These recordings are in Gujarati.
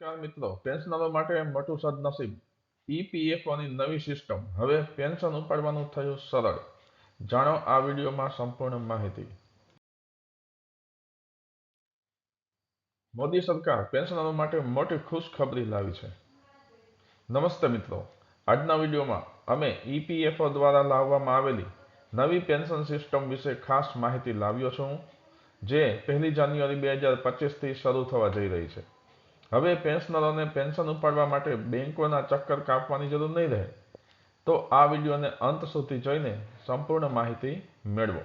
નમસ્કાર મિત્રો. પેન્શનરો માટે મોટું સદનસીબ. ઈપીએફઓની નવી સિસ્ટમ. હવે પેન્શન ઉપાડવાનું થયું સરળ. જાણો આ વિડીયોમાં સંપૂર્ણ માહિતી. મોદી સરકાર પેન્શનરો માટે મોટી ખુશખબરી લાવી છે. નમસ્તે મિત્રો. આજના વિડીયોમાં અમે ઈપીએફઓ દ્વારા લાવવામાં આવેલી નવી પેન્શન સિસ્ટમ વિશે ખાસ માહિતી લાવ્યો છું, જે પહેલી જાન્યુઆરી બે હજાર પચીસથી શરૂ થવા જઈ રહી છે. હવે પેન્શનરોને પેન્શન ઉપાડવા માટે બેંકોના ચક્કર કાપવાની જરૂર નહીં રહે. તો આ વિડીયોને અંત સુધી જોઈને સંપૂર્ણ માહિતી મેળવો.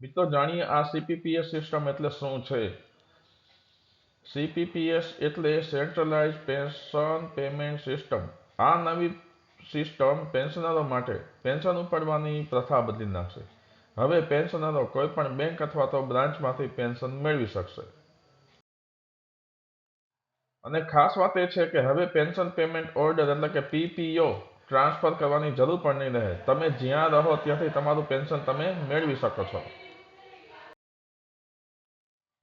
મિત્રો, જાણીએ આ સીપીપીએસ સિસ્ટમ એટલે શું છે? સીપીપીએસ એટલે સેન્ટ્રલાઇઝ પેન્શન પેમેન્ટ સિસ્ટમ આ નવી સિસ્ટમ પેન્શનરો માટે પેન્શન ઉપાડવાની પ્રથા બદલી નાખશે. હવે પેન્શનરો કોઈ પણ બેંક અથવા તો બ્રાન્ચમાંથી પેન્શન મેળવી શકશે. અને ખાસ વાત એ છે કે હવે પેન્શન પેમેન્ટ ઓર્ડર એટલે કે પીપીઓ ટ્રાન્સફર કરવાની જરૂર પણ નહીં રહે. તમે જ્યાં રહો ત્યાંથી તમારું પેન્શન તમે મેળવી શકો છો.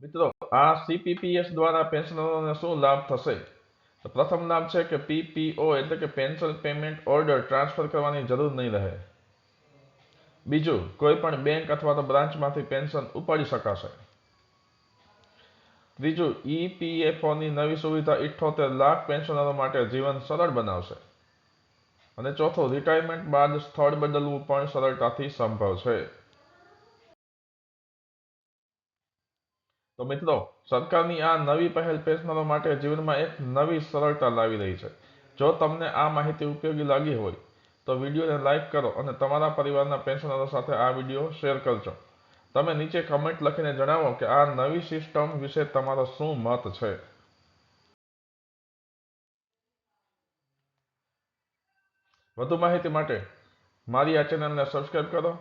મિત્રો, આ સીપીપીએસ દ્વારા પેન્શનરોને શું લાભ થશે? તો પ્રથમ લાભ છે કે પીપીઓ એટલે કે પેન્શન પેમેન્ટ ઓર્ડર ટ્રાન્સફર કરવાની જરૂર નહીં રહે. બીજું, કોઈ પણ બેંક અથવા તો બ્રાન્ચમાંથી પેન્શન ઉપાડી શકાશે. ત્રીજું ઈપીએફઓની નવી સુવિધા ઇઠ્ઠોતેર લાખ પેન્શનરો માટે જીવન સરળ બનાવશે. અને ચોથું, રિટાયરમેન્ટ બાદ સ્થળ બદલવું પણ સરળતાથી સંભવ છે. તો મિત્રો, સરકારની આ નવી પહેલ પેન્શનરો માટે જીવનમાં એક નવી સરળતા લાવી રહી છે. જો તમને આ માહિતી ઉપયોગી લાગી હોય, તો વિડીયોને લાઇક કરો અને તમારા પરિવારના પેન્શનરો સાથે આ વીડિયો શેર કરજો. તમે નીચે કમેન્ટ લખીને જણાવો કે આ નવી સિસ્ટમ વિશે તમારો શું મત છે? વધુ માહિતી માટે મારી આ ચેનલને સબસ્ક્રાઈબ કરો.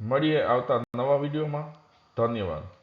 મળીએ આવતા નવા વિડીયોમાં. ધન્યવાદ.